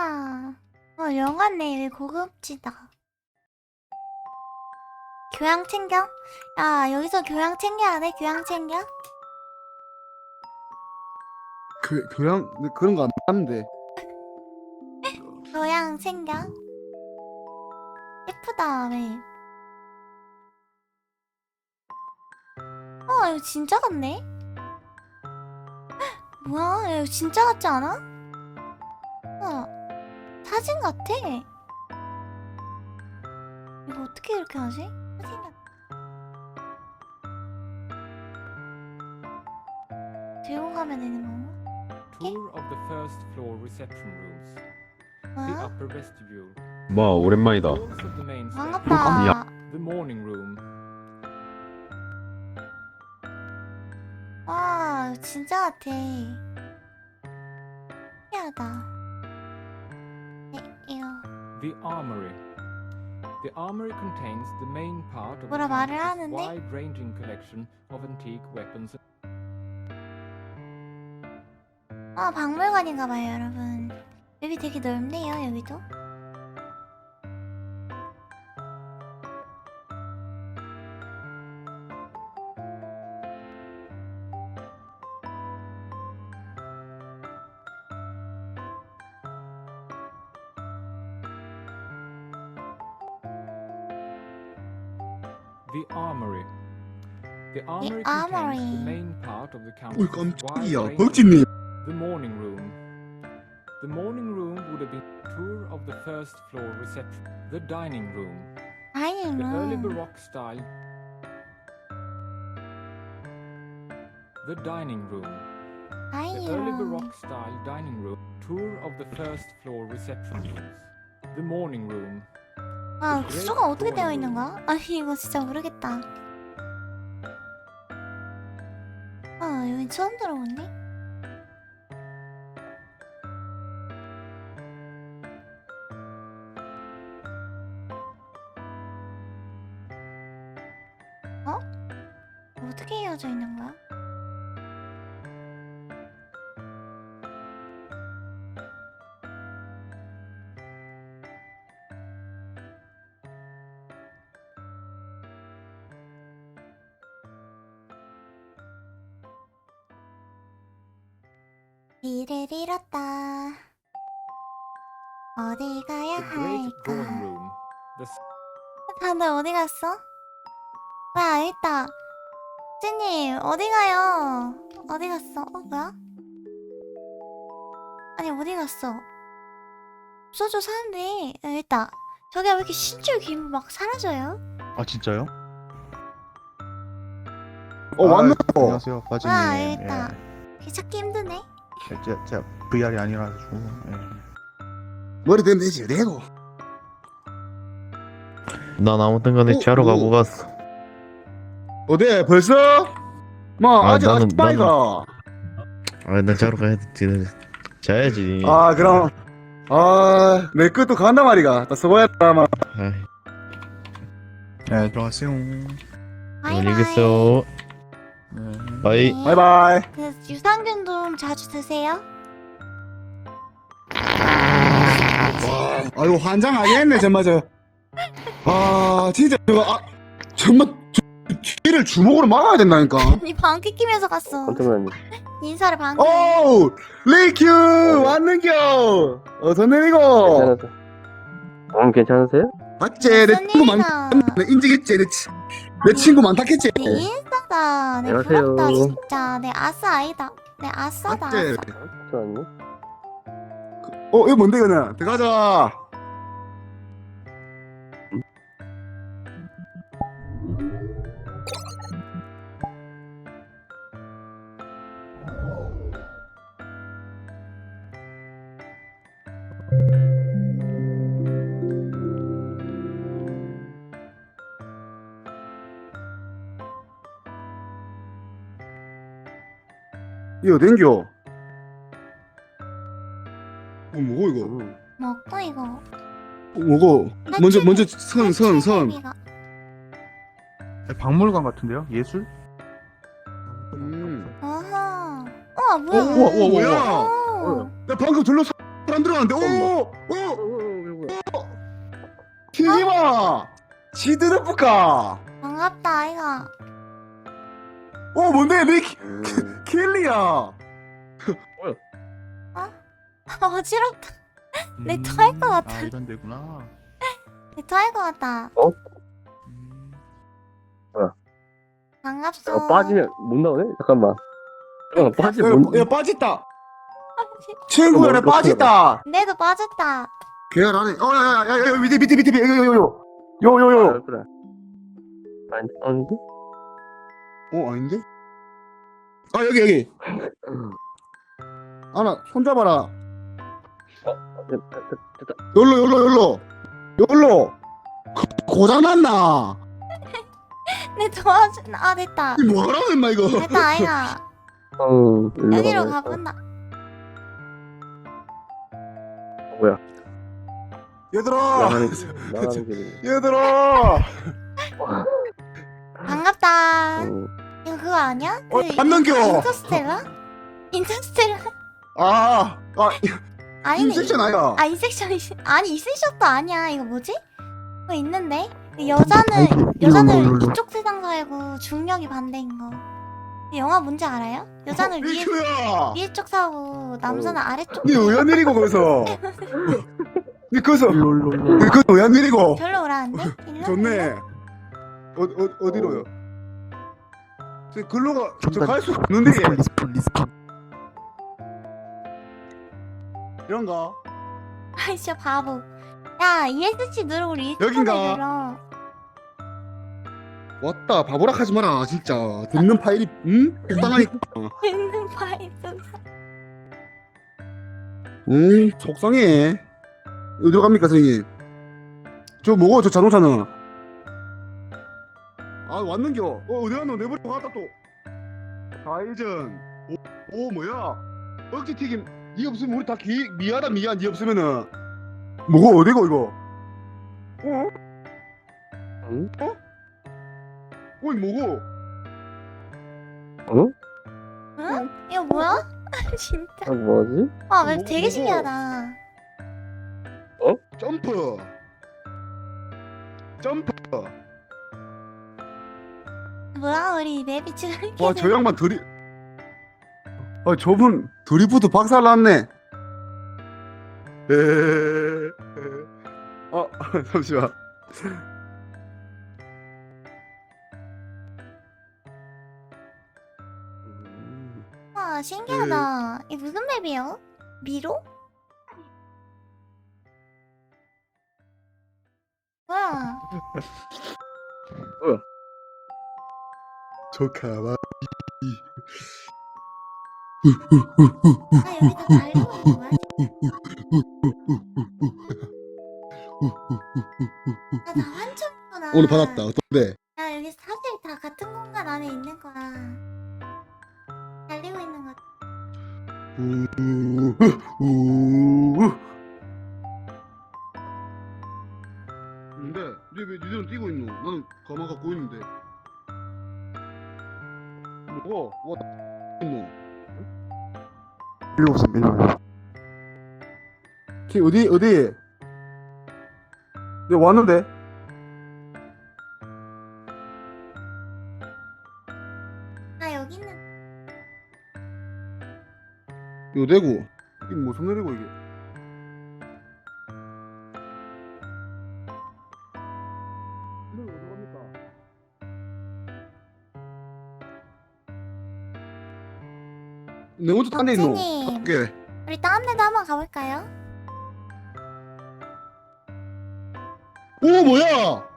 아, 어, 영화네. 왜 고급지다. 교양 챙겨? 야, 여기서 교양 챙겨야 돼? 교양 챙겨? 그 교양 그런 거 안 하는데. 교양 챙겨? 예쁘다, 왜? 어, 이거 진짜 같네? 뭐야, 이거 진짜 같지 않아? 어, 사진 같아. 이거 어떻게 이렇게 하지? 사진 같... 들고 가면 되는 건가? Tour of the first floor reception rooms. The 뭐야? upper vestibule. 와 오랜만이다. Walls of the main staircase. 반갑다. The morning room. 와, 진짜 같아. 신기하다. 네. The armory. The armory contains the main part of 뭐라 말을 count's 하는데? wide-ranging collection of antique weapons. 아, 박물관인가봐요, 여러분. 여기 되게 넓네요, 여기도. The Armory. The Armory, the armory. contains the main part of the campus. The morning room. The morning room would have been tour of the first floor reception. The dining room. Dining the room. early Baroque style. The dining room. Dining the early Baroque style dining room. Tour of the first floor reception rooms. The morning room. 아, 구조가 어떻게 되어 있는 거야? 아니, 이거 진짜 모르겠다. 아, 여기 처음 들어보네? 어? 어떻게 이어져 있는 거야? 길을 잃었다. 어디 가야 The great drawing 할까? room. The s- 다들 어디 갔어? 뭐야, 여기 있다. 찐님, 어디 가요? 어디 갔어? 어, 뭐야? 아니, 어디 갔어? 없어져, 사람들이. 여기 있다. 저기 왜 이렇게 신줄 기분 막 사라져요? 아 진짜요? 어 왔나? 아, 안녕하세요 바지님 와, 여기 있다. 이렇게 찾기 힘드네. 예, 제가, 제가 VR이 아니라가지고 예. 머리 대면 되지. 내고. 난 아무튼 간에 어, 자러 뭐. 가고 갔어. 어디 벌써? 뭐 아, 아 직 나는- 아직 빠이가. 아, 난 자러 가야 돼. 자야지. 아 그럼. 아내 것도 간다 말이가. 나 수고했다 마. 네 들어가세요 안녕히 계세요. 네. 바이. 네. 바이바이. 그 유산균 좀 자주 드세요. 아이고 환장하겠네 정말 저. 아 진짜 저거 아 정말 저, 뒤를 주먹으로 막아야 된다니까. 아니 방귀 끼면서 갔어. 잠깐만요. 인사를 방귀. 오 레이큐 왔는겨. 어서 내리고. 괜찮으세요? 음, 괜찮으세요? 맞지 내 친구 많. 일이나. 내 인지겠지 내, 치, 내 친구 많다겠지. 네 인싸다. 네 안녕하세요. 부럽다 진짜. 네 아싸 아이다. 네 아싸다. 맞지. 아싸. 잠깐만요. 어 이거 뭔데 이거는 들어가자. 이거 어딘겨? 어 뭐고 이거? 음, 먹고 이거. 어, 뭐고? 먼저 먼저 선 선 선. 네, 박물관 같은데요? 예술? 음. 어허. 우와 어, 뭐야? 우와 우와 뭐야? 오. 나 방금 둘러서 안 들어가는데 오오 어, 티지마 시드르프카 반갑다 아이가 어 뭔데 내 키- 음, 킬리야? 어지럽다. 레터 할것 같아. 아 이런 데구나. 레터 할것 같다. 음, 반갑소. 어, 빠지면 못 나오네? 잠깐만. 잠깐만, 빠지면 못 야, 야 빠졌다. 친구야 나 빠졌다. 내도 빠졌다. 계열 안해 어야야야야 밑에 밑에 밑에 요요요요 요요요. 아, 그래. 아니, 아닌데? 어 아닌데? 아 여기 여기. 아나 손잡아라. 됐다, 됐다. 열로 열로 열로. 열로. 고장났나? 내 도와주 아 됐다. 이 뭐하라고 임마 이거? 됐다 아이가 어, 일로 여기로. 가본다. 얘들아! 나가는, 나가는 길이. 얘들아! 반갑다. 어, 이거 그거 아니야? 어, 그안 넘겨. 인터스텔라? 인터스텔라 아, 아 아니네 인섹션 아야 아 인섹션 아니 인섹션도 아니야 이거 뭐지? 그거 있는데 그 여자는 여자는 이쪽 세상 살고 중력이 반대인 거. 그 영화 뭔지 알아요? 여자는 위에 미큐야 위에 쪽 사고 남자는 아래쪽. 니 왜안 내리고 거기서 니 거기서. 니 거기서 왜안 내리고 별로 오라는데? 일로? 좋네 어, 어, 어디로요? 저 글로가 저 갈 수 없는데 리스폰 리스폰 리스폰. 이런가? 아이 진짜 바보. 야 ESC 누르고 리스폰을 여긴가? 눌러. 왔다 바보라 하지 마라 진짜 듣는 파일이 응? 적당하니까 있는 파일 좀. 응 속상해 어디로 갑니까 선생님 저 뭐고 저 자동차는 아 왔는겨 어 어디 갔노 내버리고 갔다 또 좌회전 오, 오 뭐야 억지 튀김 니 없으면 우리 다 기, 미안하다 미안 니 없으면은 뭐고 어디고 이거 어? 응? 어? 어이 뭐고 어? 응? 이거 뭐야? 진짜. 아, 뭐지? 아왜 뭐, 되게 뭐고? 신기하다. 점프 점프 뭐야 우리 맵이 이렇게. 와 저 양반 드리 아 저분 드리프트 박살 났네 에아 잠시만 와 신기하다. 이 무슨 맵이요? 미로? 뭐야? 저 가만 아 여기서 달리고 있는 거야? 아나 환청이구나. 오늘 받았다 어떤데 야 여기 사실 다 같은 공간 안에 있는 거야. 달리고 있는 거. 우 우 우 근데 니왜 니들은 뛰고 있노 나는 가만 갖고 있는데 뭐고 뭐 일로 오세요 일로. 키 어디 어디? 내 왔는데. 아 여기 있는. 이거 대구. 이게 무슨 노래고 이게? 내 먼저 딴데 있노. 박진님. 오케이. 우리 다른 데도 한번 가볼까요? 오 뭐야?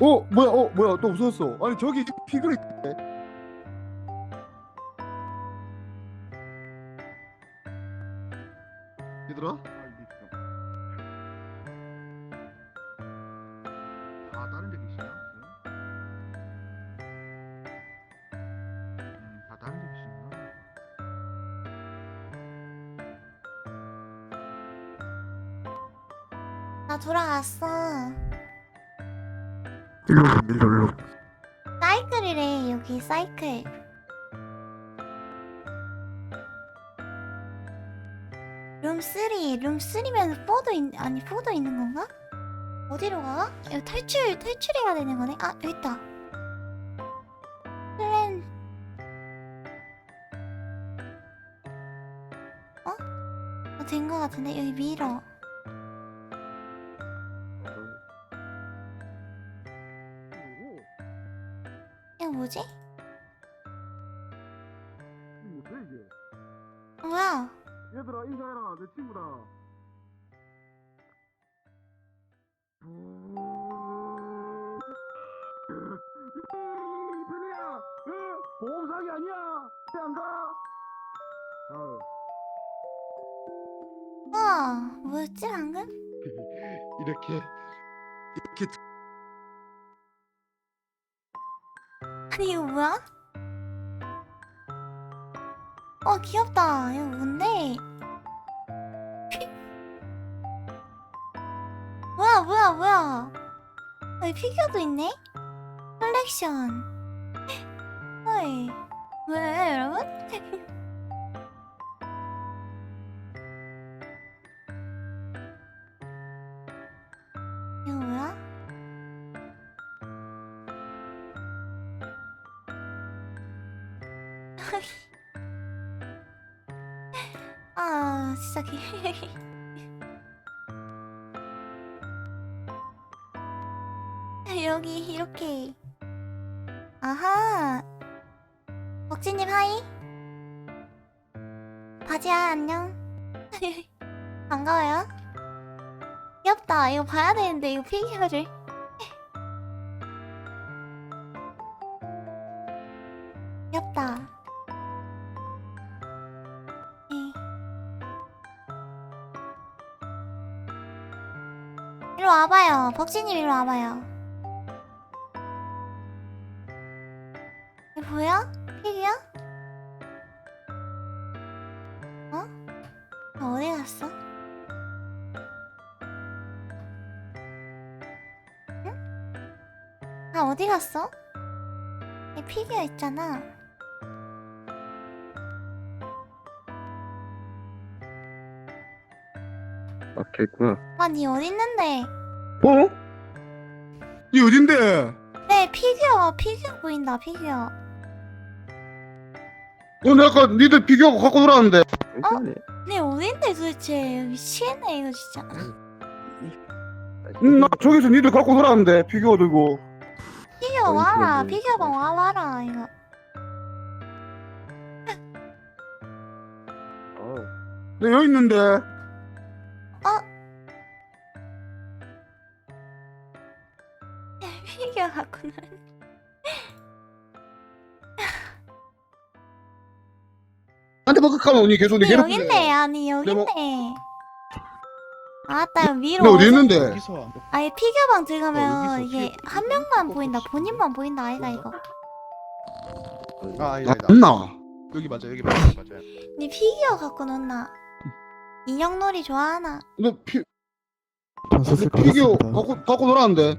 어 뭐야 어 뭐야 또 없어졌어 아니 저기 피그레 나 돌아갔어. 일로 좀 일로 일로. 사이클이래 여기 사이클 룸 3, 룸 3면 4도 있, 아니 4도 있는 건가? 어디로 가? 이거 탈출, 탈출해야 되는 거네? 아 여기 있다 플랜 어? 어, 된거 같은데? 여기 미러 뭐지? 뭐지 이게? 뭐야? 얘들아 인사해라 내 친구다. 이쁜이야, 어? 보험 사기 아니야? 안 가? 아, 우와 뭐였지 방금? 이렇게 이렇게 아니 이거 뭐야? 어 귀엽다 이거 뭔데? 뭐야 뭐야 뭐야 여기 피규어도 있네? 컬렉션 헐 왜 여러분? 개 여기 이렇게. 아하. 벅지님 하이. 바지야 안녕. 반가워요. 귀엽다. 이거 봐야 되는데 이거 피규어를 일로 와봐요. 벅지님 일로 와봐요. 보여? 피규어? 어? 아, 어디 갔어? 응? 아 어디 갔어? 이 피규어 있잖아. 막혀 있구나. 아, 니 어디 있는데? 어? 이 어딘데? 네, 피규어, 피규어 보인다, 피규어. 오늘 아까 니들 피규어 갖고 놀았는데 괜찮네. 네, 어딘데 도대체? 미치겠네, 이거 진짜. 응, 나 저기서 니들 갖고 놀았는데 피규어 들고 피규어 와라. 피규어 방 와봐라, 이거. 어. 네 여기 있는데 놀 나한테 버벅하면 언니 계속 내 네, 괴롭히네 여긴데, 아니, 여긴데. 뭐- 아따, 여기 위로. 너 어디 어디- 있는데? 아니, 피규어 방 들어가면 어, 여기서 이게 피- 한 명만 어, 보인다, 그렇지. 본인만 보인다, 아이가, 이거. 아 아니다 아니다. 안 나와 여기 맞아 여기 맞아 맞아요. 니 피규어 갖고 놀나? 인형놀이 좋아하나? 너 피, 피규어 갖고, 갖고 놀았는데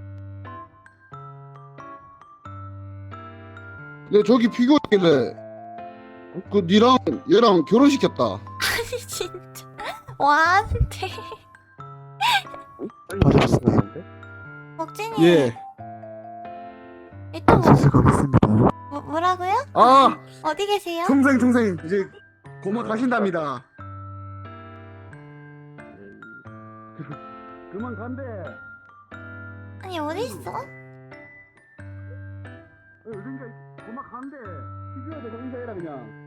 내 저기 피규어 있길래 그 니랑 얘랑 결혼시켰다 아니, 진짜. 와한테. 받으셨어요? 먹진이. 예. 뭐, 전세스가 있습니다. 뭐, 뭐라고요? 아 어디 계세요? 평생 평생 이제 고마 가신답니다 그만 간대 아니, 어디 있어? 어딘가 고마 간대 피규어 대고 인사해라 그냥